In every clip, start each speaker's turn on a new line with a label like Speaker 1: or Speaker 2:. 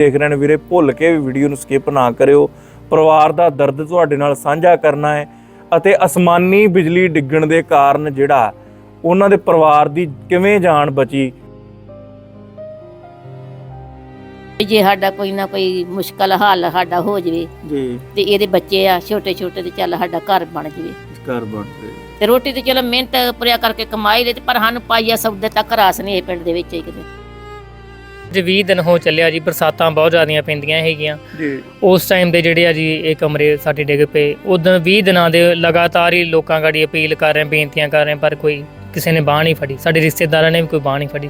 Speaker 1: ਦੇਖ ਰਹੇ ਨੇ ਵੀਰੇ ਭੁੱਲ ਕੇ ਵੀ ਵੀਡੀਓ ਨੂੰ ਸਕਿਪ ਨਾ ਕਰਿਓ। ਪਰਿਵਾਰ ਦਾ ਦਰਦ ਤੁਹਾਡੇ ਨਾਲ ਸਾਂਝਾ ਕਰਨਾ ਹੈ ਅਤੇ ਅਸਮਾਨੀ ਬਿਜਲੀ ਡਿੱਗਣ ਦੇ ਕਾਰਨ ਜਿਹੜਾ ਉਹਨਾਂ ਦੇ ਪਰਿਵਾਰ ਦੀ ਕਿਵੇਂ ਜਾਨ ਬਚੀ?
Speaker 2: ਜੇ ਸਾਡਾ ਕੋਈ ਨਾ ਕੋਈ ਮੁਸ਼ਕਲ ਹੱਲ ਸਾਡਾ ਹੋ ਜਵੇ
Speaker 1: ਜੀ।
Speaker 2: ਤੇ ਇਹਦੇ ਬੱਚੇ ਆ ਛੋਟੇ ਛੋਟੇ ਤੇ ਚੱਲ ਸਾਡਾ ਘਰ ਬਣ ਜਵੇ।
Speaker 1: ਘਰ ਬਣ ਗਏ
Speaker 2: ਤੇ ਰੋਟੀ ਤੇ ਚਲੋ ਮਿਹਨਤ ਪਰਿਆ ਕਰਕੇ ਕਮਾਈ ਲਈ ਤੇ ਪਰ ਸਾਨੂੰ ਪਾਈਆ ਸੌਦੇ ਤੱਕ ਰਾਸ ਨਹੀਂ ਇਹ ਪਿੰਡ ਦੇ ਵਿੱਚ ਹੀ ਕਿਤੇ
Speaker 3: ਅੱਜ 20 ਦਿਨ ਹੋ ਚੱਲਿਆ ਜੀ ਬਰਸਾਤਾਂ ਬਹੁਤ ਜ਼ਿਆਦੀਆਂ ਪੈਂਦੀਆਂ ਹੈਗੀਆਂ।
Speaker 1: ਜੀ।
Speaker 3: ਉਸ ਟਾਈਮ ਦੇ ਜਿਹੜੇ ਆ ਜੀ ਇਹ ਕਮਰੇ ਸਾਡੇ ਡਿੱਗ ਪਏ। ਉਦੋਂ 20 ਦਿਨਾਂ ਦੇ ਲਗਾਤਾਰ ਹੀ ਲੋਕਾਂ ਗਾੜੀ ਅਪੀਲ ਕਰ ਰਹੇ ਬੇਨਤੀਆਂ ਕਰ ਰਹੇ ਪਰ ਕੋਈ ਕਿਸੇ ਨੇ ਬਾਹ ਨਹੀਂ ਫੜੀ। ਸਾਡੇ ਰਿਸ਼ਤੇਦਾਰਾਂ ਨੇ ਵੀ ਕੋਈ ਬਾਹ ਨਹੀਂ ਫੜੀ।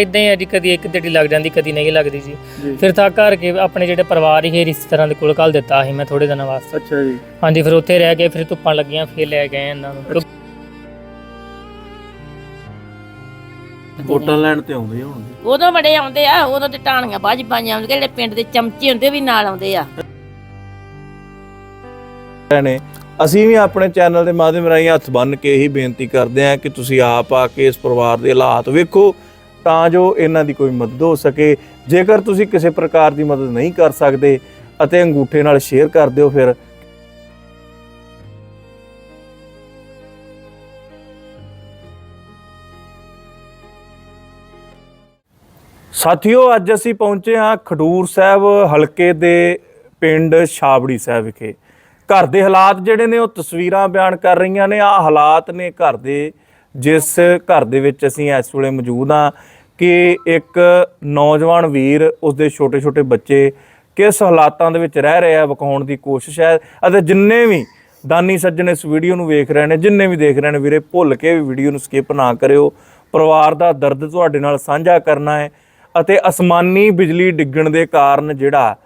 Speaker 3: ਇਦਾਂ ਹੀ ਆ ਜੀ ਕਦੀ ਇੱਕ ਦਿਹਾੜੀ ਲੱਗ ਜਾਂਦੀ ਕਦੀ ਨਹੀਂ ਲੱਗਦੀ ਜੀ।
Speaker 1: ਜੀ।
Speaker 3: ਫਿਰ ਤਾਂ ਘਰ ਕੇ ਆਪਣੇ ਜਿਹੜੇ ਪਰਿਵਾਰ ਹੀ ਰਿਸ਼ਤੇਦਾਰਾਂ ਦੇ ਕੋਲ ਕੱਲ ਦਿੱਤਾ ਸੀ ਮੈਂ ਥੋੜੇ ਦਿਨਾਂ ਵਾਸਤੇ।
Speaker 1: ਅੱਛਾ ਜੀ।
Speaker 3: ਹਾਂਜੀ ਫਿਰ ਉੱਥੇ ਰਹਿ ਗਏ ਫਿਰ ਧੁੱਪਾਂ ਲੱਗੀਆਂ ਫਿਰ ਲੈ ਗਏ ਇਹਨਾਂ ਨੂੰ।
Speaker 1: ਵੋਟਾਂ ਲੈਣ ਤੇ ਆਉਂਦੇ ਹੁਣ।
Speaker 2: ਉਦੋਂ ਬੜੇ ਆਉਂਦੇ ਆ ਉਦੋਂ ਤੇ ਟਾਣੀਆਂ ਬਾਜ ਪਾਈਆਂ ਆਉਂਦੇ ਜਿਹੜੇ ਪਿੰਡ ਦੇ ਚਮਚੇ ਹੁੰਦੇ ਵੀ ਨਾਲ ਆਉਂਦੇ ਆ।
Speaker 1: ਨੇ ਅਸੀਂ ਵੀ ਆਪਣੇ ਚੈਨਲ ਦੇ ਮਾਧਿਅਮ ਰਾਹੀਂ ਹੱਥ ਬੰਨ ਕੇ ਇਹੀ ਬੇਨਤੀ ਕਰਦੇ ਹਾਂ ਕਿ ਤੁਸੀਂ ਆਪ ਆ ਕੇ ਇਸ ਪਰਿਵਾਰ ਦੇ ਹਾਲਾਤ ਵੇਖੋ ਤਾਂ ਜੋ ਇਹਨਾਂ ਦੀ ਕੋਈ ਮਦਦ ਹੋ ਸਕੇ। ਜੇਕਰ ਤੁਸੀਂ ਕਿਸੇ ਪ੍ਰਕਾਰ ਦੀ ਮਦਦ ਨਹੀਂ ਕਰ ਸਕਦੇ ਅਤੇ ਅੰਗੂਠੇ ਨਾਲ ਸ਼ੇਅਰ ਕਰ ਦਿਓ ਫਿਰ ਸਾਥੀਓ, ਅੱਜ ਅਸੀਂ ਪਹੁੰਚੇ ਹਾਂ ਖਡੂਰ ਸਾਹਿਬ ਹਲਕੇ ਦੇ ਪਿੰਡ ਛਾਬੜੀ ਸਾਹਿਬ ਵਿਖੇ। ਘਰ ਦੇ ਹਾਲਾਤ ਜਿਹੜੇ ਨੇ, ਉਹ ਤਸਵੀਰਾਂ ਬਿਆਨ ਕਰ ਰਹੀਆਂ ਨੇ। ਆ ਹਾਲਾਤ ਨੇ ਘਰ ਦੇ, ਜਿਸ ਘਰ ਦੇ ਵਿੱਚ ਅਸੀਂ ਇਸ ਵੇਲੇ ਮੌਜੂਦ ਹਾਂ ਕਿ ਇੱਕ ਨੌਜਵਾਨ ਵੀਰ, ਉਸਦੇ ਛੋਟੇ ਛੋਟੇ ਬੱਚੇ ਕਿਸ ਹਾਲਾਤਾਂ ਦੇ ਵਿੱਚ ਰਹਿ ਰਹੇ ਆ ਵਿਖਾਉਣ ਦੀ ਕੋਸ਼ਿਸ਼ ਹੈ। ਅਤੇ ਜਿੰਨੇ ਵੀ ਦਾਨੀ ਸੱਜਣ ਇਸ ਵੀਡੀਓ ਨੂੰ ਵੇਖ ਰਹੇ ਨੇ, ਜਿੰਨੇ ਵੀ ਦੇਖ ਰਹੇ ਨੇ ਵੀਰੇ, ਭੁੱਲ ਕੇ ਵੀ ਵੀਡੀਓ ਨੂੰ ਸਕਿਪ ਨਾ ਕਰਿਓ। ਪਰਿਵਾਰ ਦਾ ਦਰਦ ਤੁਹਾਡੇ ਨਾਲ ਸਾਂਝਾ ਕਰਨਾ ਹੈ। ਅਤੇ ਅਸਮਾਨੀ ਬਿਜਲੀ ਡਿੱਗਣ ਦੇ ਕਾਰਨ ਜਿਹੜਾ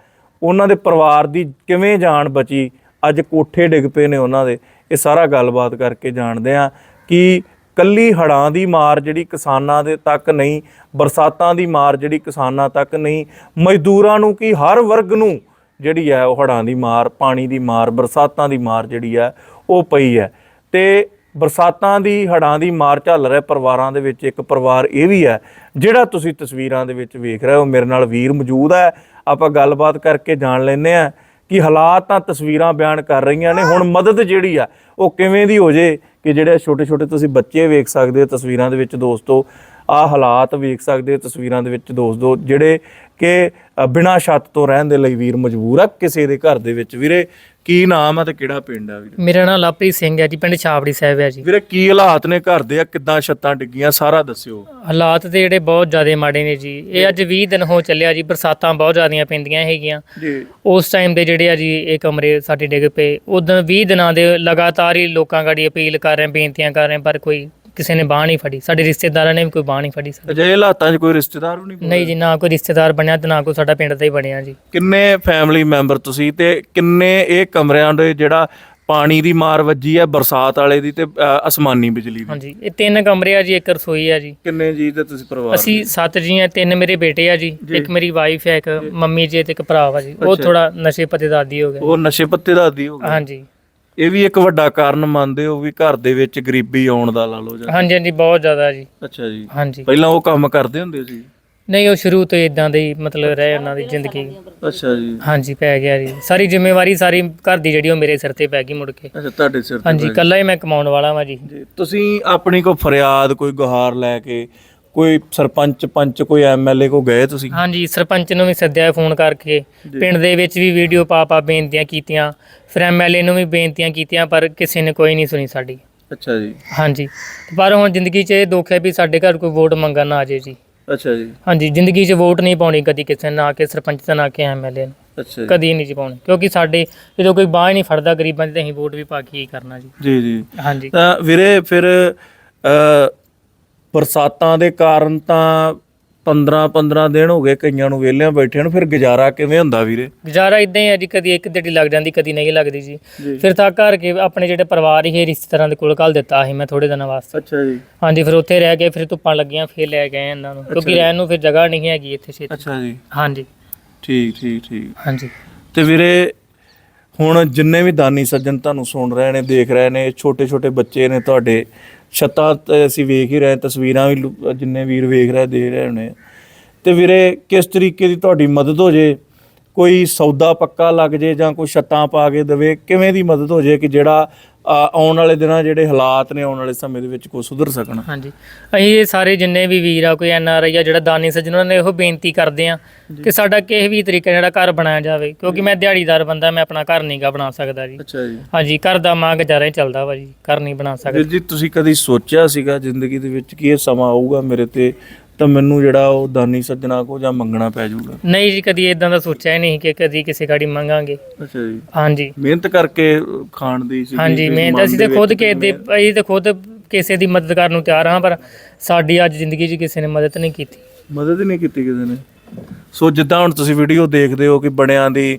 Speaker 1: ਉਹਨਾਂ ਦੇ ਪਰਿਵਾਰ ਦੀ ਕਿਵੇਂ ਜਾਨ ਬਚੀ, ਅੱਜ ਕੋਠੇ ਡਿੱਗ ਪਏ ਨੇ ਉਹਨਾਂ ਦੇ। ਇਹ ਸਾਰਾ ਗੱਲਬਾਤ ਕਰਕੇ ਜਾਣਦੇ ਆ ਕਿ ਕੱਲੀ ਹੜਾਂ ਦੀ ਮਾਰ ਜਿਹੜੀ ਕਿਸਾਨਾਂ ਦੇ ਤੱਕ ਨਹੀਂ, ਬਰਸਾਤਾਂ ਦੀ ਮਾਰ ਜਿਹੜੀ ਕਿਸਾਨਾਂ ਤੱਕ ਨਹੀਂ, ਮਜ਼ਦੂਰਾਂ ਨੂੰ ਕੀ ਹਰ ਵਰਗ ਨੂੰ ਜਿਹੜੀ ਹੈ ਉਹ ਹੜਾਂ ਦੀ ਮਾਰ, ਪਾਣੀ ਦੀ ਮਾਰ, ਬਰਸਾਤਾਂ ਦੀ ਮਾਰ ਜਿਹੜੀ ਹੈ ਉਹ ਪਈ ਹੈ। ਤੇ ਬਰਸਾਤਾਂ ਦੀ ਹੜਾਂ ਦੀ ਮਾਰ ਝੱਲ ਰਿਹਾ ਪਰਿਵਾਰਾਂ ਦੇ ਵਿੱਚ ਇੱਕ ਪਰਿਵਾਰ ਇਹ ਵੀ ਹੈ ਜਿਹੜਾ ਤੁਸੀਂ ਤਸਵੀਰਾਂ ਦੇ ਵਿੱਚ ਵੇਖ ਰਹੇ ਹੋ ਮੇਰੇ ਨਾਲ ਵੀਰ ਮੌਜੂਦ ਹੈ ਆਪਾਂ ਗੱਲਬਾਤ ਕਰਕੇ ਜਾਣ ਲੈਂਦੇ ਆ ਕਿ ਹਾਲਾਤ ਤਾਂ ਤਸਵੀਰਾਂ ਬਿਆਨ ਕਰ ਰਹੀਆਂ ਨੇ ਹੁਣ ਮਦਦ ਜਿਹੜੀ ਆ ਉਹ ਕਿਵੇਂ ਦੀ ਹੋ ਜੇ ਕਿ ਜਿਹੜੇ ਛੋਟੇ ਛੋਟੇ ਤੁਸੀਂ ਬੱਚੇ ਵੇਖ ਸਕਦੇ ਹੋ ਤਸਵੀਰਾਂ ਦੇ ਵਿੱਚ ਦੋਸਤੋ ਆ ਹਾਲਾਤ ਵੇਖ ਸਕਦੇ ਹੋ ਤਸਵੀਰਾਂ ਦੇ ਵਿੱਚ ਦੋਸਤੋ ਜਿਹੜੇ ਕਿ ਅ, ਬਿਨਾਂ ਛੱਤ ਤੋਂ ਰਹਿਣ ਦੇ ਲਈ ਵੀਰ ਮਜਬੂਰ ਆ ਕਿਸੇ ਦੇ ਘਰ ਦੇ ਵਿੱਚ ਵੀਰੇ ਕੀ ਨਾਮ ਆ ਤੇ ਕਿਹੜਾ ਪਿੰਡ ਆ ਵੀਰੇ?
Speaker 3: ਮੇਰਾ ਨਾਮ ਲਵਪ੍ਰੀਤ ਸਿੰਘ ਹੈ ਜੀ ਪਿੰਡ ਛਾਬੜੀ ਸਾਹਿਬ ਹੈ ਜੀ।
Speaker 1: ਵੀਰੇ ਕੀ ਹਾਲਾਤ ਨੇ ਘਰ ਦੇ? ਆ ਕਿੱਦਾਂ ਛੱਤਾਂ ਡਿੱਗੀਆਂ? ਸਾਰਾ ਦੱਸਿਓ।
Speaker 3: ਹਾਲਾਤ ਤੇ ਜਿਹੜੇ ਬਹੁਤ ਜ਼ਿਆਦਾ ਮਾੜੇ ਨੇ ਜੀ। ਇਹ ਅੱਜ 20 ਦਿਨ ਹੋ ਚੱਲਿਆ ਜੀ ਬਰਸਾਤਾਂ ਬਹੁਤ ਜ਼ਿਆਦੀਆਂ ਪੈਂਦੀਆਂ ਹੈਗੀਆਂ।
Speaker 1: ਜੀ।
Speaker 3: ਉਸ ਟਾਈਮ ਦੇ ਜਿਹੜੇ ਆ ਜੀ ਇਹ ਕਮਰੇ ਸਾਡੇ ਡਿੱਗ ਪਏ। ਉਦੋਂ 20 ਦਿਨਾਂ ਦੇ ਲਗਾਤਾਰ ਹੀ ਲੋਕਾਂ ਗਾੜੀ ਅਪੀਲ ਕਰ ਰਹੇ ਬੇਨਤੀਆਂ ਕਰ ਰਹੇ ਪਰ ਕੋਈ ਕਿਸੇ ਨੇ ਬਾਹ ਨਹੀਂ ਫੜੀ ਸਾਡੇ ਰਿਸ਼ਤੇਦਾਰਾਂ ਨੇ ਵੀ ਕੋਈ ਬਾਹ ਨਹੀਂ ਫੜੀ ਸਰ
Speaker 1: ਅਜੇ ਹਾਲਾਤਾਂ 'ਚ ਕੋਈ ਰਿਸ਼ਤੇਦਾਰ ਵੀ ਨਹੀਂ
Speaker 3: ਨਹੀਂ ਜੀ ਨਾ ਕੋਈ ਰਿਸ਼ਤੇਦਾਰ ਬਣਿਆ ਤੇ ਨਾ ਕੋਈ ਸਾਡਾ ਪਿੰਡ ਦਾ ਹੀ ਬਣਿਆ ਜੀ।
Speaker 1: ਕਿੰਨੇ ਫੈਮਿਲੀ ਮੈਂਬਰ ਤੁਸੀਂ ਤੇ ਕਿੰਨੇ ਇਹ ਕਮਰਿਆਂ ਦੇ ਜਿਹੜਾ ਪਾਣੀ ਦੀ ਮਾਰ ਵੱਜੀ ਹੈ ਬਰਸਾਤ ਵਾਲੇ ਦੀ ਤੇ ਅ, ਅਸਮਾਨੀ ਬਿਜਲੀ ਦੀ?
Speaker 3: ਹਾਂਜੀ ਇਹ ਤਿੰਨ ਕਮਰੇ ਆ ਜੀ ਇੱਕ ਰਸੋਈ ਆ ਜੀ।
Speaker 1: ਕਿੰਨੇ ਜੀ ਤੇ ਤੁਸੀਂ ਪਰਿਵਾਰ
Speaker 3: ਅਸੀਂ ਸੱਤ ਜੀ ਆ ਤਿੰਨ ਮੇਰੇ ਬੇਟੇ ਆ ਜੀ
Speaker 1: ਜੀ।
Speaker 3: ਇੱਕ ਮੇਰੀ ਵਾਈਫ ਹੈ ਇੱਕ ਮੰਮੀ ਜੀ ਤੇ ਇੱਕ ਭਰਾ ਵਾ ਜੀ। ਉਹ
Speaker 1: ਅੱਛਾ।
Speaker 3: ਥੋੜਾ ਨਸ਼ੇ ਪੱਤੇ ਦਾ ਆਦੀ ਹੋ ਗਿਆ
Speaker 1: ਉਹ ਨਸ਼ੇ ਪੱਤੇ ਦਾ ਆਦੀ ਹੋ ਗਏ?
Speaker 3: ਹਾਂਜੀ।
Speaker 1: ਇਹ ਵੀ ਇੱਕ ਵੱਡਾ ਕਾਰਨ ਮੰਨਦੇ ਹੋ ਵੀ ਘਰ ਦੇ ਵਿੱਚ ਗਰੀਬੀ ਆਉਣ ਦਾ ਲਾ ਲਓ ਜਾਂ
Speaker 3: ਹਾਂਜੀ ਹਾਂਜੀ ਬਹੁਤ ਜ਼ਿਆਦਾ ਜੀ।
Speaker 1: ਅੱਛਾ ਜੀ।
Speaker 3: ਹਾਂਜੀ।
Speaker 1: ਪਹਿਲਾਂ ਉਹ ਕੰਮ ਕਰਦੇ ਹੁੰਦੇ ਸੀ?
Speaker 3: ਨਹੀਂ ਉਹ ਸ਼ੁਰੂ ਤੋਂ ਇਦਾਂ ਦੇ ਹੀ ਮਤਲਬ ਰਹੇ ਉਹਨਾਂ ਦੀ ਜ਼ਿੰਦਗੀ।
Speaker 1: ਅੱਛਾ ਜੀ।
Speaker 3: ਹਾਂਜੀ ਪੈ ਗਿਆ ਜੀ। ਸਾਰੀ ਜ਼ਿੰਮੇਵਾਰੀ ਸਾਰੀ ਘਰ ਦੀ ਜਿਹੜੀ ਉਹ ਮੇਰੇ ਸਿਰ ਤੇ ਪੈ ਗਈ ਮੁੜ ਕੇ।
Speaker 1: ਅੱਛਾ ਤੁਹਾਡੇ ਸਿਰ ਤੇ
Speaker 3: ਹਾਂਜੀ
Speaker 1: ਪੈ
Speaker 3: ਇਕੱਲਾ ਹੀ ਮੈਂ ਕਮਾਉਣ ਵਾਲਾ ਵਾਂ ਜੀ।
Speaker 1: ਜੀ ਤੁਸੀਂ ਆਪਣੀ ਕੋਈ ਫਰਿਆਦ ਕੋਈ ਗੁਹਾਰ ਲੈ ਕੇ ਕੋਈ ਸਰਪੰਚ ਪੰਚ ਕੋਈ ਐਮਐਲਏ ਕੋ ਗਏ ਤੁਸੀਂ?
Speaker 3: ਹਾਂਜੀ ਸਰਪੰਚ ਨੂੰ ਵੀ ਸੱਦਿਆ ਫੋਨ ਕਰਕੇ। ਪਿੰਡ ਦੇ ਵਿੱਚ ਵੀ ਵੀਡੀਓ ਪਾ ਪਾ ਬੇਨਤੀਆਂ ਕੀਤੀਆਂ। ਫਿਰ ਐਮਐਲਏ ਨੂੰ ਵੀ ਬੇਨਤੀਆਂ ਕੀਤੀਆਂ ਪਰ ਕਿਸੇ ਨੇ ਕੋਈ ਨਹੀਂ ਸੁਣੀ ਸਾਡੀ।
Speaker 1: ਅੱਛਾ ਜੀ।
Speaker 3: ਹਾਂਜੀ। ਪਰ ਹੁਣ ਜ਼ਿੰਦਗੀ 'ਚ ਇਹ ਦੁੱਖ ਹੈ ਵੀ ਸਾਡੇ ਘਰ ਕੋਈ ਵੋਟ ਮੰਗਣ ਨਾ ਆ ਜੇ ਜੀ।
Speaker 1: ਅੱਛਾ ਜੀ।
Speaker 3: ਹਾਂਜੀ ਜ਼ਿੰਦਗੀ 'ਚ ਵੋਟ ਨਹੀਂ ਪਾਉਣੀ ਕਦੀ ਕਿਸੇ ਨੇ, ਕਿ ਸਰਪੰਚ ਤੇ ਨਾ ਕਿ ਐਮਐਲਏ ਨੂੰ।
Speaker 1: ਅੱਛਾ
Speaker 3: ਕਦੀ ਨਹੀਂ ਜੀ ਪਾਉਣੀ ਕਿਉਂਕਿ ਸਾਡੇ ਜਦੋਂ ਕੋਈ ਬਾਹ ਹੀ ਨਹੀਂ ਫੜਦਾ ਗਰੀਬਾਂ ਦੀ ਤਾਂ ਅਸੀਂ ਵੋਟ ਵੀ ਪਾ ਕੇ ਕੀ ਕਰਨਾ ਜੀ।
Speaker 1: ਜੀ ਜੀ।
Speaker 3: ਹਾਂਜੀ।
Speaker 1: ਤਾਂ ਵੀਰੇ ਫਿਰ ਅ ਬਰਸਾਤਾਂ ਦੇ ਕਾਰਨ ਤਾਂ 15 15 ਦਿਨ ਹੋ ਗਏ ਕਈਆਂ ਨੂੰ ਵਿਹਲਿਆਂ ਬੈਠਿਆਂ ਨੂੰ ਫਿਰ ਗੁਜ਼ਾਰਾ ਕਿਵੇਂ ਹੁੰਦਾ ਵੀਰੇ?
Speaker 3: ਗੁਜ਼ਾਰਾ ਇਦਾਂ ਹੀ ਹੈ ਜੀ ਕਦੀ ਇੱਕ ਦਿਹਾੜੀ ਲੱਗ ਜਾਂਦੀ ਕਦੀ ਨਹੀਂ ਲੱਗਦੀ ਜੀ। ਫਿਰ ਤਾਂ ਘਰ ਕੇ ਆਪਣੇ ਜਿਹੜੇ ਪਰਿਵਾਰ ਹੀ ਰਿਸ਼ਤੇਦਾਰਾਂ ਦੇ ਕੋਲ ਕੱਲ ਦਿੱਤਾ ਸੀ ਮੈਂ ਥੋੜੇ ਦਿਨਾਂ ਵਾਸਤੇ।
Speaker 1: ਅੱਛਾ ਜੀ।
Speaker 3: ਹਾਂਜੀ ਫਿਰ ਉੱਥੇ ਰਹਿ ਗਏ ਫਿਰ ਧੁੱਪਾਂ ਲੱਗੀਆਂ ਫਿਰ ਲੈ ਗਏ ਇਹਨਾਂ ਨੂੰ। ਕਿਉਂਕਿ ਰਹਿਣ ਨੂੰ ਫਿਰ ਜਗ੍ਹਾ ਨਹੀਂ ਹੈਗੀ ਇੱਥੇ ਛੇਤੀ।
Speaker 1: ਅੱਛਾ ਜੀ।
Speaker 3: ਹਾਂਜੀ।
Speaker 1: ਠੀਕ ਠੀਕ ਠੀਕ।
Speaker 3: ਹਾਂਜੀ।
Speaker 1: ਤੇ ਵੀਰੇ ਹੁਣ ਜਿੰਨੇ ਵੀ ਦਾਨੀ ਸੱਜਣ ਤੁਹਾਨੂੰ ਸੁਣ ਰਹੇ ਨੇ ਦੇਖ ਰਹੇ ਨੇ ਛੋਟੇ ਛੋਟੇ ਬੱਚੇ ਨੇ ਤੁਹਾਡੇ ਛੱਤਾਂ ਤੇ ਅਸੀਂ ਵੇਖ ਹੀ ਰਹੇ, ਤਸਵੀਰਾਂ ਵੀ ਲੋ- ਜਿੰਨੇ ਵੀਰ ਵੇਖ ਰਹੇ ਦੇ ਰਹੇ ਹੋਣੇ ਆ। ਤੇ ਵੀਰੇ, ਕਿਸ ਤਰੀਕੇ ਦੀ ਤੁਹਾਡੀ ਮਦਦ ਹੋ ਜੇ ਕੋਈ ਸੌਦਾ ਪੱਕਾ ਲੱਗ ਜੇ ਜਾਂ ਕੋਈ ਛੱਤਾਂ ਪਾ ਕੇ ਦੇਵੇ, ਕਿਵੇਂ ਦੀ ਮਦਦ ਹੋ ਜੇ ਕਿ ਜਿਹੜਾ ਆਉਣ ਵਾਲੇ ਦਿਨਾਂ ਜਿਹੜੇ ਹਾਲਾਤ ਨੇ ਆਉਣ ਵਾਲੇ ਸਮੇਂ ਦੇ ਵਿੱਚ ਕੋਈ ਸੁਧਰ ਸਕਣ।
Speaker 3: ਹਾਂਜੀ। ਅਸੀਂ ਇਹ ਸਾਰੇ ਜਿੰਨੇ ਵੀ ਵੀਰ ਆ ਕੋਈ ਐਨ ਆਰ ਆਈ ਆ ਜਿਹੜਾ ਦਾਨੀ ਸੱਜਣ ਉਹਨਾਂ ਨੇ ਇਹੋ ਬੇਨਤੀ ਕਰਦੇ ਆ ਕਿ ਸਾਡਾ ਕਿਸੇ ਵੀ ਤਰੀਕੇ ਜਿਹੜਾ ਘਰ ਬਣਾਇਆ ਜਾਵੇ ਕਿਉਂਕਿ ਮੈਂ ਦਿਹਾੜੀਦਾਰ ਬੰਦਾ ਮੈਂ ਆਪਣਾ ਘਰ ਨਹੀਂਗਾ ਬਣਾ ਸਕਦਾ ਜੀ।
Speaker 1: ਅੱਛਾ ਜੀ।
Speaker 3: ਹਾਂਜੀ ਘਰ ਦਾ ਮਾਂ ਗੁਜ਼ਾਰਾ ਹੀ ਚੱਲਦਾ ਵਾ ਜੀ ਘਰ ਨਹੀਂ ਬਣਾ ਸਕਦਾ।
Speaker 1: ਜੀ ਤੁਸੀਂ ਕਦੀ ਸੋਚਿਆ ਸੀਗਾ ਜ਼ਿੰਦਗੀ ਦੇ ਵਿੱਚ ਕਿ ਇਹ ਸਮਾਂ ਆਊਗਾ ਮੇਰੇ ਤੇ ਤਾਂ ਮੈਨੂੰ ਜਿਹੜਾ ਉਹ ਦਾਨੀ ਸੱਜਣਾ ਕੋ ਜਾਂ ਮੰਗਣਾ ਪੈ ਜਾਊਗਾ।
Speaker 3: ਨਹੀਂ ਜੀ ਕਦੀ ਇਦਾਂ ਦਾ ਸੋਚਿਆ ਹੀ ਨਹੀਂ ਕਿ ਕਦੀ ਕਿਸੇ ਗਾੜੀ ਮੰਗਾਂਗੇ।
Speaker 1: ਅੱਛਾ ਜੀ।
Speaker 3: ਹਾਂਜੀ।
Speaker 1: ਮਿਹਨਤ ਕਰਕੇ ਖਾਣ ਦੀ ਸੀ
Speaker 3: ਹਾਂਜੀ ਮਿਹਨਤ ਅਸੀਂ ਤੇ ਖੁਦ ਕਿਸੇ ਦੇ ਅਸੀਂ ਤੇ ਖੁਦ ਕਿਸੇ ਦੀ ਮਦਦ ਕਰਨ ਨੂੰ ਤਿਆਰ ਹਾਂ ਪਰ ਸਾਡੀ ਅੱਜ ਜ਼ਿੰਦਗੀ 'ਚ ਕਿਸੇ ਨੇ ਮਦਦ ਨਹੀਂ ਕੀਤੀ।
Speaker 1: ਮਦਦ ਹੀ ਨਹੀਂ ਕੀਤੀ ਕਿਸੇ ਨੇ। ਸੋ ਜਿੱਦਾਂ ਹੁਣ ਤੁਸੀਂ ਵੀਡੀਓ ਦੇਖਦੇ ਹੋ ਕਿ ਬੜਿਆਂ ਦੀ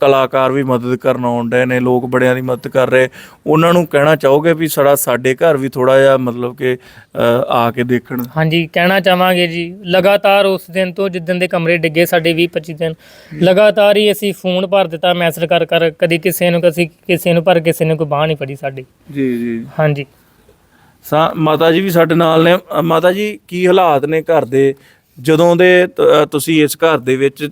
Speaker 1: ਕਲਾਕਾਰ ਵੀ ਮਦਦ ਕਰਨ ਡਏ ਨੇ ਲੋਕ ਬੜਿਆਂ ਦੀ ਮਦਦ ਕਰ ਰਹੇ। ਉਹਨਾਂ ਨੂੰ ਕਹਿਣਾ ਚਾਹੋਗੇ ਵੀ ਸਾਡਾ ਸਾਡੇ ਘਰ ਵੀ ਥੋੜਾ ਜਿਹਾ ਮਤਲਬ ਕਿ ਆ ਕੇ ਦੇਖਣ?
Speaker 3: ਹਾਂਜੀ ਕਹਿਣਾ ਚਾਹਾਂਗੇ ਜੀ। ਲਗਾਤਾਰ ਉਸ ਦਿਨ ਤੋਂ ਜਿੱਦਣ ਦੇ ਕਮਰੇ ਡਿੱਗੇ ਸਾਡੇ 20 25 ਦਿਨ ਲਗਾਤਾਰ ਹੀ ਅਸੀਂ ਫੋਨ ਭਰ ਦਿੱਤਾ ਮੈਸੇਜ ਕਰ ਕਰ ਕਦੀ ਕਿਸੇ ਨੂੰ ਕਦੀ ਕਿਸੇ ਨੂੰ ਪਰ ਕਿਸੇ ਨੇ ਕੋਈ ਬਾਹ ਨਹੀਂ ਫੜੀ ਸਾਡੀ।
Speaker 1: ਜੀ ਜੀ।
Speaker 3: ਹਾਂਜੀ।
Speaker 1: ਸਾ ਮਾਤਾ ਜੀ ਵੀ ਸਾਡੇ ਨਾਲ ਨੇ। ਮਾਤਾ ਜੀ ਕੀ ਹਾਲਾਤ ਨੇ ਘਰ ਦੇ? ਜਦੋਂ ਦੇ ਤੁਸੀਂ ਇਸ ਘਰ ਦੇ ਵਿੱਚ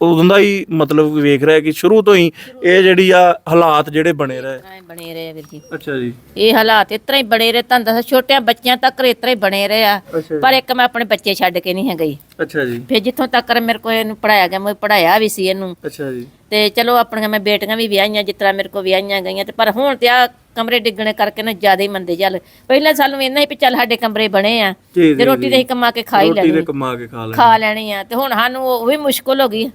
Speaker 1: ਉਦੋਂ ਦਾ ਹੀ ਮਤਲਬ ਵੇਖ ਰਿਹਾ ਕਿ ਸ਼ੁਰੂ ਤੋਂ ਹੀ ਇਹ ਜਿਹੜੀ ਆ ਹਾਲਾਤ ਜਿਹੜੇ ਬਣੇ ਰਹੇ।
Speaker 2: ਬਣੇ ਰਹੇ ਵੀਰ ਜੀ।
Speaker 1: ਅੱਛਾ ਜੀ।
Speaker 2: ਇਹ ਹਾਲਾਤ ਇਸ ਤਰ੍ਹਾਂ ਹੀ ਬਣੇ ਰਹੇ ਤੁਹਾਨੂੰ ਦੱਸਾਂ ਛੋਟਿਆਂ ਬੱਚਿਆਂ ਤੱਕ ਇਸ ਤਰ੍ਹਾਂ ਹੀ ਬਣੇ ਰਹੇ ਆ। ਪਰ ਇੱਕ ਮੈਂ ਆਪਣੇ ਬੱਚੇ ਛੱਡ ਕੇ ਨਹੀਂ ਹੈ ਗਈ
Speaker 1: ਅੱਛਾ ਜੀ।
Speaker 2: ਫਿਰ ਜਿੱਥੋਂ ਤੱਕ ਮੇਰੇ ਕੋਲ ਇਹਨੂੰ ਪੜਾਇਆ ਗਿਆ ਮੈਂ ਪੜਾਇਆ ਵੀ ਸੀ ਇਹਨੂੰ।
Speaker 1: ਅੱਛਾ ਜੀ।
Speaker 2: ਤੇ ਚਲੋ ਆਪਣੀਆਂ ਮੈਂ ਬੇਟੀਆਂ ਵੀ ਵਿਆਹੀਆਂ ਜਿਸ ਤਰ੍ਹਾਂ ਮੇਰੇ ਕੋਲ ਵਿਆਹੀਆਂ ਗਈਆਂ ਤੇ ਪਰ ਹੁਣ ਤੇ ਆ ਕਮਰੇ ਡਿੱਗਣੇ ਕਰਕੇ ਨਾ ਜ਼ਿਆਦਾ ਹੀ ਮੰਦੇ ਚੱਲ। ਪਹਿਲਾਂ ਸਾਨੂੰ ਇੰਨਾ ਹੀ ਵੀ ਚੱਲ ਸਾਡੇ ਕਮਰੇ ਬਣੇ ਆ
Speaker 1: ਜੀ,
Speaker 2: ਤੇ ਰੋਟੀ ਤੇ ਅਸੀਂ ਕਮਾ ਕੇ ਖਾ ਹੀ
Speaker 1: ਰੋਟੀ ਤੇ
Speaker 2: ਲੈਣੀ।
Speaker 1: ਕਮਾ ਕੇ ਖਾ ਲੈ
Speaker 2: ਖਾ ਲੈਣੀ ਆ ਤੇ ਹੁਣ ਸਾਨੂੰ ਉਹ ਵੀ ਮੁਸ਼ਕਲ ਹੋ ਗਈ।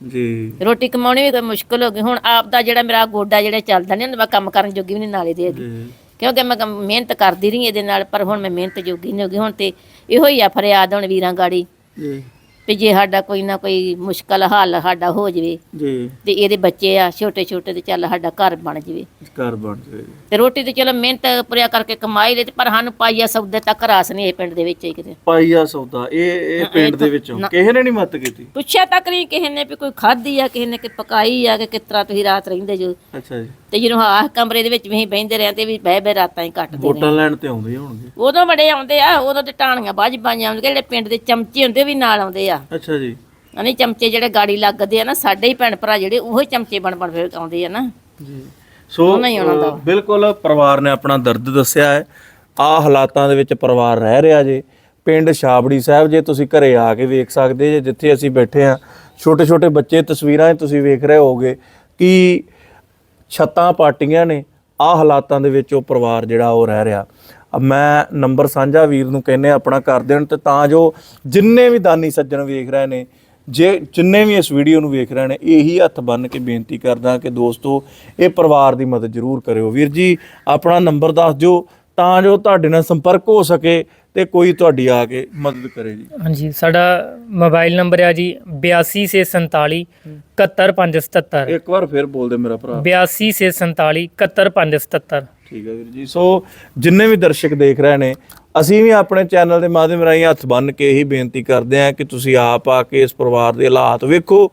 Speaker 1: ਜੀ।
Speaker 2: ਰੋਟੀ ਕਮਾਉਣੀ ਵੀ ਕੋਈ ਮੁਸ਼ਕਲ ਹੋ ਗਈ। ਹੁਣ ਆਪ ਦਾ ਜਿਹੜਾ ਮੇਰਾ ਗੋਡਾ ਜਿਹੜਾ ਚੱਲਦਾ ਨਹੀਂ ਹੁੰਦਾ ਮੈਂ ਕੰਮ ਕਰਨ ਜੋਗੀ ਵੀ ਨਹੀਂ ਨਾਲੇ ਦੇ ਹੈਗੀ।
Speaker 1: ਜੀ।
Speaker 2: ਕਿਉਂਕਿ ਮੈਂ ਕੰਮ- ਮਿਹਨਤ ਕਰਦੀ ਰਹੀ ਇਹਦੇ ਨਾਲ ਪਰ ਹੁਣ ਮੈਂ ਮਿਹਨਤ ਜੋਗੀ ਨਹੀਂ ਹੋ ਗਈ ਹੁਣ ਤੇ ਇਹੋ ਹੀ ਆ ਫਰਿਆਦ ਹੁਣ ਵੀਰਾਂ ਗਾੜੀ।
Speaker 1: ਜੀ।
Speaker 2: ਵੀ ਜੇ ਸਾਡਾ ਕੋਈ ਨਾ ਕੋਈ ਮੁਸ਼ਕਲ ਹੱਲ ਸਾਡਾ ਹੋ ਜਵੇ
Speaker 1: ਜੀ।
Speaker 2: ਤੇ ਇਹਦੇ ਬੱਚੇ ਆ ਛੋਟੇ ਛੋਟੇ ਤੇ ਚੱਲ ਸਾਡਾ ਘਰ ਬਣ ਜਵੇ।
Speaker 1: ਘਰ ਬਣ ਜਾਵੇ
Speaker 2: ਤੇ ਰੋਟੀ ਤੇ ਚਲੋ ਮਿਹਨਤ ਪੁਰਿਆ ਕਰਕੇ ਕਮਾਈ ਲਈ ਤੇ ਪਰ ਸਾਨੂੰ ਪਾਈਆ ਸੌਦੇ ਤੱਕ ਰਾਸ ਨਹੀਂ ਇਹ ਪਿੰਡ ਦੇ ਵਿੱਚ ਹੀ ਕਿਤੇ।
Speaker 1: ਪਾਈਆ ਸੌਦਾ ਇਹ ਇਹ ਪਿੰਡ ਦੇ ਵਿੱਚੋਂ ਕਿਸੇ ਨੇ ਨਹੀਂ ਮਦਦ ਕੀਤੀ?
Speaker 2: ਪੁੱਛਿਆ ਤੱਕ ਨਹੀਂ ਕਿਸੇ ਨੇ ਵੀ ਕੋਈ ਖਾਧੀ ਆ ਕਿਸੇ ਨੇ ਕਿ ਪਕਾਈ ਆ ਕਿ ਕਿਸ ਤਰ੍ਹਾਂ ਤੁਸੀਂ ਰਾਤ ਰਹਿੰਦੇ ਜੋ।
Speaker 1: ਅੱਛਾ ਜੀ।
Speaker 2: ਤੇ ਜਦੋਂ ਆਹ ਕਮਰੇ ਦੇ ਵਿੱਚ ਵੀ ਅਸੀਂ ਬਹਿੰਦੇ ਰਹੇ ਤੇ ਵੀ ਬਹਿ ਬਹਿ ਰਾਤਾਂ ਹੀ ਕੱਟਦੇ
Speaker 1: ਵੋਟਾਂ ਲੈਣ ਤੇ ਆਉਂਦੇ ਹੋਣਗੇ।
Speaker 2: ਉਦੋਂ ਬੜੇ ਆਉਂਦੇ ਆ ਉਦੋਂ ਤੇ ਟਾਣੀਆਂ ਬਾਜ ਬਾਈਆਂ ਆਉਂਦੇ ਜਿਹੜੇ ਪਿੰਡ ਦੇ ਚਮਚੇ ਹੁੰਦੇ ਵੀ ਨਾਲ ਆਉਂਦੇ ਆ।
Speaker 1: ਅੱਛਾ ਜੀ।
Speaker 2: ਅਨੇ ਚਮਚੇ ਜਿਹੜੇ ਗਾੜੀ ਲੱਗਦੇ ਆ ਨਾ ਸਾਡੇ ਹੀ ਭੈਣ ਭਰਾ ਜਿਹੜੇ ਉਹੀ ਚਮਚੇ ਬਣ ਬਣ ਫਿਰ ਆਉਂਦੇ ਆ ਨਾ।
Speaker 1: ਜੀ। ਸੋ
Speaker 2: ਉਹਨਾਂ ਹੀ ਆਉਣਾ ਦਾ।
Speaker 1: ਅ, ਬਿਲਕੁਲ ਪਰਿਵਾਰ ਨੇ ਆਪਣਾ ਦਰਦ ਦੱਸਿਆ ਹੈ। ਆ ਹਾਲਾਤਾਂ ਦੇ ਵਿੱਚ ਪਰਿਵਾਰ ਰਹਿ ਰਿਹਾ ਜੇ। ਪਿੰਡ ਛਾਬੜੀ ਸਾਹਿਬ ਜੇ ਤੁਸੀਂ ਘਰੇ ਆ ਕੇ ਵੇਖ ਸਕਦੇ ਜੇ ਜਿੱਥੇ ਅਸੀਂ ਬੈਠੇ ਆ ਛੋਟੇ ਛੋਟੇ ਬੱਚੇ ਤਸਵੀਰਾਂ 'ਚ ਤੁਸੀਂ ਵੇਖ ਰਹੇ ਹੋਗੇ ਕਿ ਛੱਤਾਂ ਪਾਟੀਆਂ ਨੇ। ਆ ਹਾਲਾਤਾਂ ਦੇ ਵਿੱਚ ਉਹ ਪਰਿਵਾਰ ਜਿਹੜਾ ਉਹ ਰਹਿ ਰਿਹਾ। ਮੈਂ ਨੰਬਰ ਸਾਂਝਾ ਵੀਰ ਨੂੰ ਕਹਿੰਨੇ ਆਪਣਾ ਕਰ ਦੇਣ ਤੇ ਤਾਂ ਜੋ ਜਿੰਨੇ ਵੀ ਦਾਨੀ ਸੱਜਣ ਵੇਖ ਰਹੇ ਨੇ ਜੇ ਜਿੰਨੇ ਵੀ ਇਸ ਵੀਡੀਓ ਨੂੰ ਵੇਖ ਰਹੇ ਨੇ ਇਹੀ ਹੱਥ ਬੰਨ ਕੇ ਬੇਨਤੀ ਕਰਦਾ ਕਿ ਦੋਸਤੋ ਇਹ ਪਰਿਵਾਰ ਦੀ ਮਦਦ ਜ਼ਰੂਰ ਕਰਿਓ। ਵੀਰ ਜੀ ਆਪਣਾ ਨੰਬਰ ਦੱਸ ਦਿਓ ਤਾਂ ਜੋ ਤੁਹਾਡੇ ਨਾਲ ਸੰਪਰਕ ਹੋ ਸਕੇ ਤੇ ਕੋਈ ਤੁਹਾਡੀ ਆ ਕੇ ਮਦਦ ਕਰੇ ਜੀ।
Speaker 3: ਹਾਂਜੀ ਸਾਡਾ ਮੋਬਾਈਲ ਨੰਬਰ ਹੈ ਜੀ 8247 71577
Speaker 1: ਇੱਕ ਵਾਰ ਫਿਰ ਬੋਲ ਦੇ ਮੇਰਾ ਭਰਾ।
Speaker 3: 8247 71577
Speaker 1: ਠੀਕ ਹੈ ਵੀਰ ਜੀ। ਸੋ ਜਿੰਨੇ ਵੀ ਦਰਸ਼ਕ ਦੇਖ ਰਹੇ ਨੇ, ਅਸੀਂ ਵੀ ਆਪਣੇ ਚੈਨਲ ਦੇ ਮਾਧਿਅਮ ਰਾਹੀਂ ਹੱਥ ਬੰਨ ਕੇ ਇਹੀ ਬੇਨਤੀ ਕਰਦੇ ਹਾਂ ਕਿ ਤੁਸੀਂ ਆਪ ਆ ਕੇ ਇਸ ਪਰਿਵਾਰ ਦੇ ਹਾਲਾਤ ਵੇਖੋ,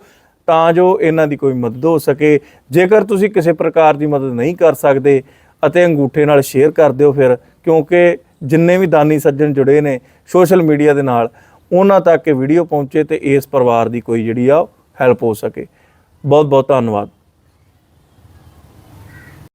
Speaker 1: ਤਾਂ ਜੋ ਇਹਨਾਂ ਦੀ ਕੋਈ ਮਦਦ ਹੋ ਸਕੇ। ਜੇਕਰ ਤੁਸੀਂ ਕਿਸੇ ਪ੍ਰਕਾਰ ਦੀ ਮਦਦ ਨਹੀਂ ਕਰ ਸਕਦੇ ਅਤੇ ਅੰਗੂਠੇ ਨਾਲ ਸ਼ੇਅਰ ਕਰ ਦਿਓ ਫਿਰ, ਕਿਉਂਕਿ ਜਿੰਨੇ ਵੀ ਦਾਨੀ ਸੱਜਣ ਜੁੜੇ ਨੇ ਸੋਸ਼ਲ ਮੀਡੀਆ ਦੇ ਨਾਲ, ਉਹਨਾਂ ਤੱਕ ਇਹ ਵੀਡੀਓ ਪਹੁੰਚੇ ਤੇ ਇਸ ਪਰਿਵਾਰ ਦੀ ਕੋਈ ਜਿਹੜੀ ਆ ਹੈਲਪ ਹੋ ਸਕੇ। ਬਹੁਤ ਬਹੁਤ ਧੰਨਵਾਦ।